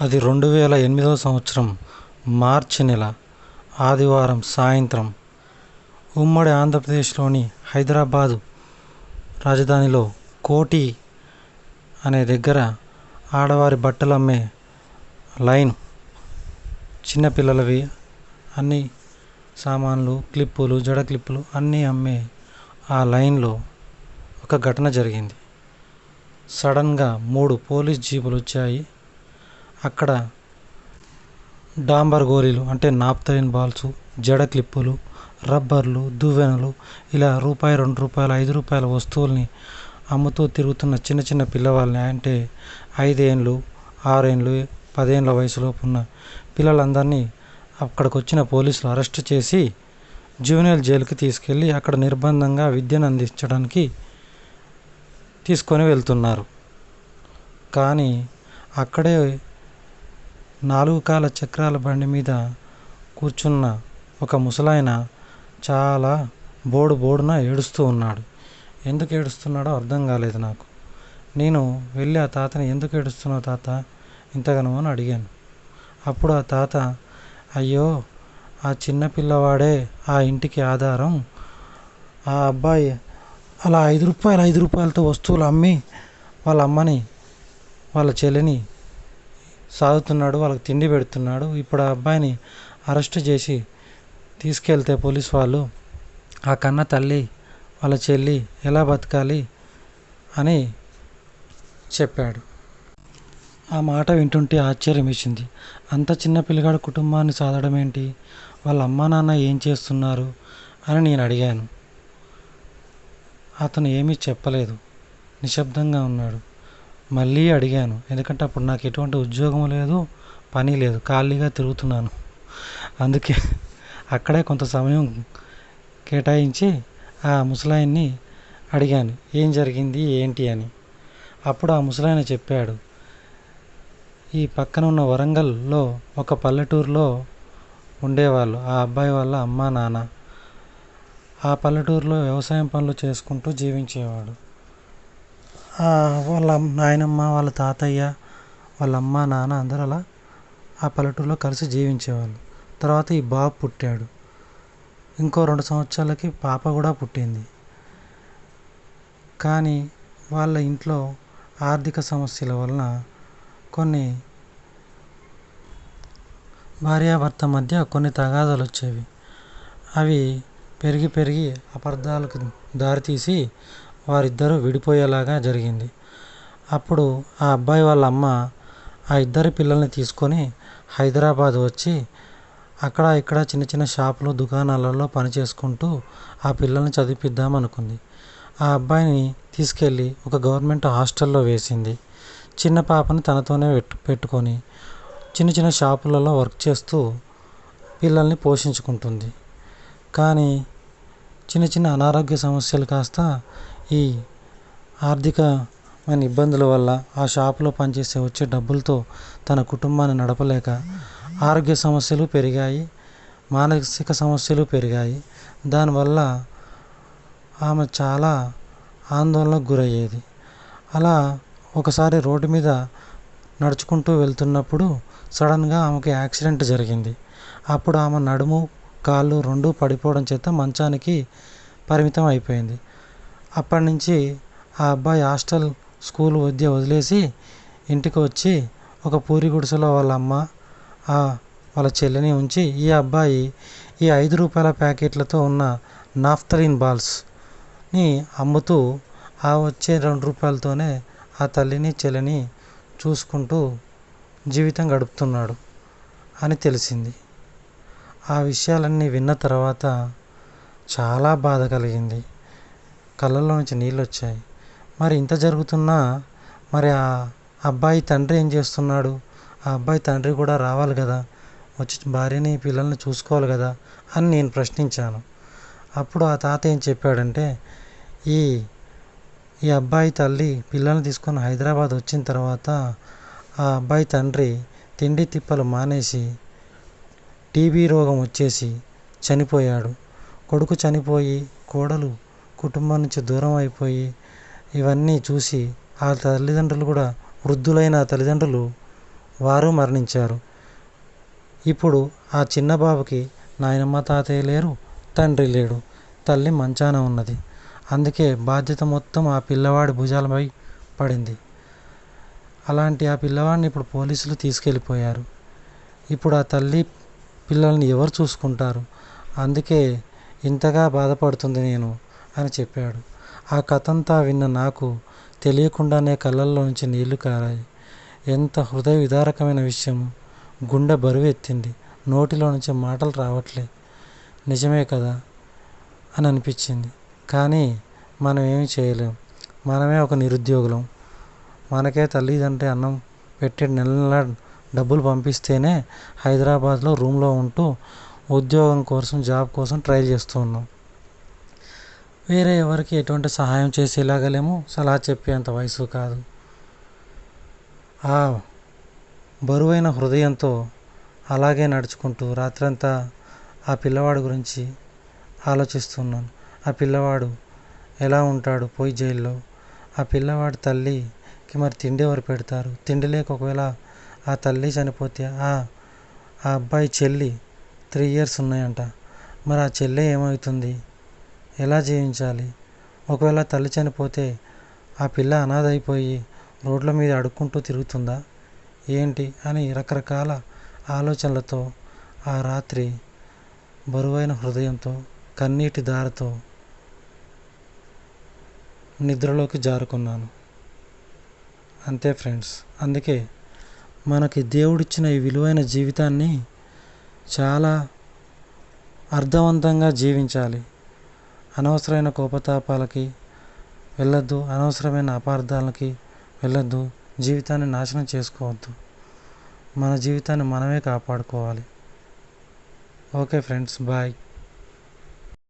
అది రెండు వేల ఎనిమిదవ సంవత్సరం మార్చి నెల ఆదివారం సాయంత్రం. ఉమ్మడి ఆంధ్రప్రదేశ్లోని హైదరాబాదు రాజధానిలో కోటి అనే దగ్గర ఆడవారి బట్టలు అమ్మే లైన్ చిన్నపిల్లలవి అన్ని సామాన్లు క్లిప్పులు జడ క్లిప్పులు అన్నీ అమ్మే ఆ లైన్లో ఒక ఘటన జరిగింది. సడన్గా మూడు పోలీస్ జీపులు వచ్చాయి అక్కడ డాంబర్ గోళీలు అంటే నాప్తలిన్ బాల్స్ జడ క్లిప్పులు రబ్బర్లు దువ్వెనలు ఇలా రూపాయి రెండు రూపాయలు ఐదు రూపాయల వస్తువుల్ని అమ్ముతూ తిరుగుతున్న చిన్న చిన్న పిల్లవాళ్ళని అంటే ఐదేండ్లు ఆరేండ్లు పదేండ్ల వయసులోపు ఉన్న పిల్లలందరినీ అక్కడికి వచ్చిన పోలీసులు అరెస్ట్ చేసి జూనియర్ జైలుకి తీసుకెళ్ళి అక్కడ నిర్బంధంగా విద్యను అందించడానికి తీసుకొని వెళ్తున్నారు. కానీ అక్కడే నాలుగు కాల చక్రాల బండి మీద కూర్చున్న ఒక ముసలాయన చాలా బోడు బోడున ఏడుస్తూ ఉన్నాడు. ఎందుకు ఏడుస్తున్నాడో అర్థం కాలేదు నాకు. నేను వెళ్ళి ఆ తాతని ఎందుకు ఏడుస్తున్నావు తాత? ఇంతగానో అని అడిగాను. అప్పుడు ఆ తాత అయ్యో ఆ చిన్న పిల్లవాడే ఆ ఇంటికి ఆధారం. ఆ అబ్బాయి అలా ఐదు రూపాయలు ఐదు రూపాయలతో వస్తువులు అమ్మి వాళ్ళ అమ్మని వాళ్ళ చెల్లిని సాగుతున్నాడు వాళ్ళకి తిండి పెడుతున్నాడు. ఇప్పుడు ఆ అబ్బాయిని అరెస్ట్ చేసి తీసుకెళ్తే పోలీస్ వాళ్ళు ఆ కన్న తల్లి వాళ్ళ చెల్లి ఎలా బతకాలి? అని చెప్పాడు. ఆ మాట వింటుంటే ఆశ్చర్యం వేసింది. అంత చిన్న పిల్లగాడు కుటుంబాన్ని సాధడం ఏంటి? వాళ్ళ అమ్మా నాన్న ఏం చేస్తున్నారు? అని నేను అడిగాను. అతను ఏమీ చెప్పలేదు. నిశ్శబ్దంగా ఉన్నాడు. మళ్ళీ అడిగాను. ఎందుకంటే అప్పుడు నాకు ఎటువంటి ఉద్యోగం లేదు పని లేదు ఖాళీగా తిరుగుతున్నాను. అందుకే అక్కడే కొంత సమయం కేటాయించి ఆ ముసలాయన్ని అడిగాను. ఏం జరిగింది ఏంటి అని. అప్పుడు ఆ ముసలాయన చెప్పాడు ఈ పక్కన ఉన్న వరంగల్లో ఒక పల్లెటూరులో ఉండేవాళ్ళు. ఆ అబ్బాయి వాళ్ళ అమ్మ నాన్న. ఆ పల్లెటూరులో వ్యవసాయం పనులు చేసుకుంటూ జీవించేవాడు. వాళ్ళ నాయనమ్మ వాళ్ళ తాతయ్య వాళ్ళ అమ్మ నాన్న అందరూ అలా ఆ పల్లెటూరులో కలిసి జీవించేవాళ్ళు. తర్వాత ఈ బాబు పుట్టాడు. ఇంకో రెండు సంవత్సరాలకి పాప కూడా పుట్టింది. కానీ వాళ్ళ ఇంట్లో ఆర్థిక సమస్యల వలన కొన్ని భార్యాభర్త మధ్య కొన్ని తగాదాలు వచ్చేవి. అవి పెరిగి పెరిగి అపార్థాలకు దారితీసి వారిద్దరూ విడిపోయేలాగా జరిగింది. అప్పుడు ఆ అబ్బాయి వాళ్ళ అమ్మ ఆ ఇద్దరి పిల్లల్ని తీసుకొని హైదరాబాద్ వచ్చి అక్కడ ఇక్కడ చిన్న చిన్న షాపులు దుకాణాలలో పని చేసుకుంటూ ఆ పిల్లల్ని చదివిద్దాం అనుకుంది ఆ అబ్బాయిని తీసుకెళ్ళి ఒక గవర్నమెంట్ హాస్టల్లో వేసింది. చిన్న పాపని తనతోనే పెట్టు పెట్టుకొని చిన్న చిన్న షాపులలో వర్క్ చేస్తూ పిల్లల్ని పోషించుకుంటుంది. కానీ చిన్న చిన్న అనారోగ్య సమస్యలు కాస్త ఈ ఆర్థికమైన ఇబ్బందుల వల్ల ఆ షాపులో పనిచేసే వచ్చే డబ్బులతో తన కుటుంబాన్ని నడపలేక ఆరోగ్య సమస్యలు పెరిగాయి మానసిక సమస్యలు పెరిగాయి. దానివల్ల ఆమె చాలా ఆందోళనకు గురయ్యేది. అలా ఒకసారి రోడ్డు మీద నడుచుకుంటూ వెళ్తున్నప్పుడు సడన్గా ఆమెకి యాక్సిడెంట్ జరిగింది. అప్పుడు ఆమె నడుము కాళ్ళు రెండు పడిపోవడం చేత మంచానికి పరిమితం అయిపోయింది. అప్పటి నుంచి ఆ అబ్బాయి హాస్టల్ స్కూల్ విద్య వదిలేసి ఇంటికి వచ్చి ఒక పూరి గుడిసెలో వాళ్ళ అమ్మ వాళ్ళ చెల్లిని ఉంచి ఈ అబ్బాయి ఈ ఐదు రూపాయల ప్యాకెట్లతో ఉన్న నాఫ్తలిన్ బాల్స్ని అమ్ముతూ ఆ వచ్చే రెండు రూపాయలతోనే ఆ తల్లిని చెల్లిని చూసుకుంటూ జీవితం గడుపుతున్నాడు అని తెలిసింది. ఆ విషయాలన్నీ విన్న తర్వాత చాలా బాధ కలిగింది. కళ్ళల్లో నుంచి నీళ్ళు వచ్చాయి మరి ఇంత జరుగుతున్నా మరి ఆ అబ్బాయి తండ్రి ఏం చేస్తున్నాడు? ఆ అబ్బాయి తండ్రి కూడా రావాలి కదా? వచ్చి భార్యని పిల్లల్ని చూసుకోవాలి కదా? అని నేను ప్రశ్నించాను. అప్పుడు ఆ తాత ఏం చెప్పాడంటే ఈ ఈ అబ్బాయి తల్లి పిల్లల్ని తీసుకొని హైదరాబాద్ వచ్చిన తర్వాత ఆ అబ్బాయి తండ్రి తిండి తిప్పలు మానేసి టీబీ రోగం వచ్చేసి చనిపోయాడు. కొడుకు చనిపోయి కోడలు కుటుంబం నుంచి దూరం అయిపోయి ఇవన్నీ చూసి ఆ తల్లిదండ్రులు కూడా వృద్ధులైన తల్లిదండ్రులు వారు మరణించారు. ఇప్పుడు ఆ చిన్న బాబుకి నాయనమ్మ తాతయ్య లేరు తండ్రి లేడు తల్లి మంచాన ఉన్నది. అందుకే బాధ్యత మొత్తం ఆ పిల్లవాడి భుజాలపై పడింది. అలాంటి ఆ పిల్లవాడిని ఇప్పుడు పోలీసులు తీసుకెళ్ళిపోయారు. ఇప్పుడు ఆ తల్లి పిల్లల్ని ఎవరు చూసుకుంటారు? అందుకే ఇంతగా బాధపడుతుంది నేను. అని చెప్పాడు. ఆ కథంతా విన్న నాకు తెలియకుండానే కళ్ళల్లో నుంచి నీళ్ళు కారాయి. ఎంత హృదయ విదారకమైన విషయం. గుండె బరువు ఎత్తింది. నోటిలో నుంచి మాటలు రావట్లే. నిజమే కదా? అని అనిపించింది. కానీ మనం ఏమి చేయలేం. మనమే ఒక నిరుద్యోగులం. మనకే తల్లిదండ్రి అన్నం పెట్టి నెల నెల డబ్బులు పంపిస్తేనే హైదరాబాద్లో రూమ్లో ఉంటూ ఉద్యోగం కోసం జాబ్ కోసం ట్రై చేస్తూ ఉన్నాం. వేరే ఎవరికి ఎటువంటి సహాయం చేసేలాగలేము. సలహా చెప్పేంత వయసు కాదు. ఆ బరువైన హృదయంతో అలాగే నడుచుకుంటూ రాత్రంతా ఆ పిల్లవాడి గురించి ఆలోచిస్తున్నాను. ఆ పిల్లవాడు ఎలా ఉంటాడు? పోయి జైల్లో. ఆ పిల్లవాడి తల్లికి మరి తిండి ఎవరు పెడతారు? తిండి లేక ఒకవేళ ఆ తల్లి చనిపోతే ఆ ఆ అబ్బాయి చెల్లి త్రీ ఇయర్స్ ఉన్నాయంట. మరి ఆ చెల్లె ఏమవుతుంది? ఎలా జీవించాలి? ఒకవేళ తల్లి చనిపోతే ఆ పిల్ల అనాథ అయిపోయి రోడ్ల మీద అడుక్కుంటూ తిరుగుతుందా? ఏంటి? అని రకరకాల ఆలోచనలతో ఆ రాత్రి బరువైన హృదయంతో కన్నీటి దారతో నిద్రలోకి జారుకున్నాను. అంతే ఫ్రెండ్స్. అందుకే మనకి దేవుడిచ్చిన ఈ విలువైన జీవితాన్ని చాలా అర్థవంతంగా జీవించాలి. అనవసరమైన కోపతాపాలకి వెళ్ళొద్దు అనవసరమైన అపార్థాలకి వెళ్ళొద్దు. జీవితాన్ని నాశనం చేసుకోవద్దు. మన జీవితాన్ని మనమే కాపాడుకోవాలి. Okay friends bye.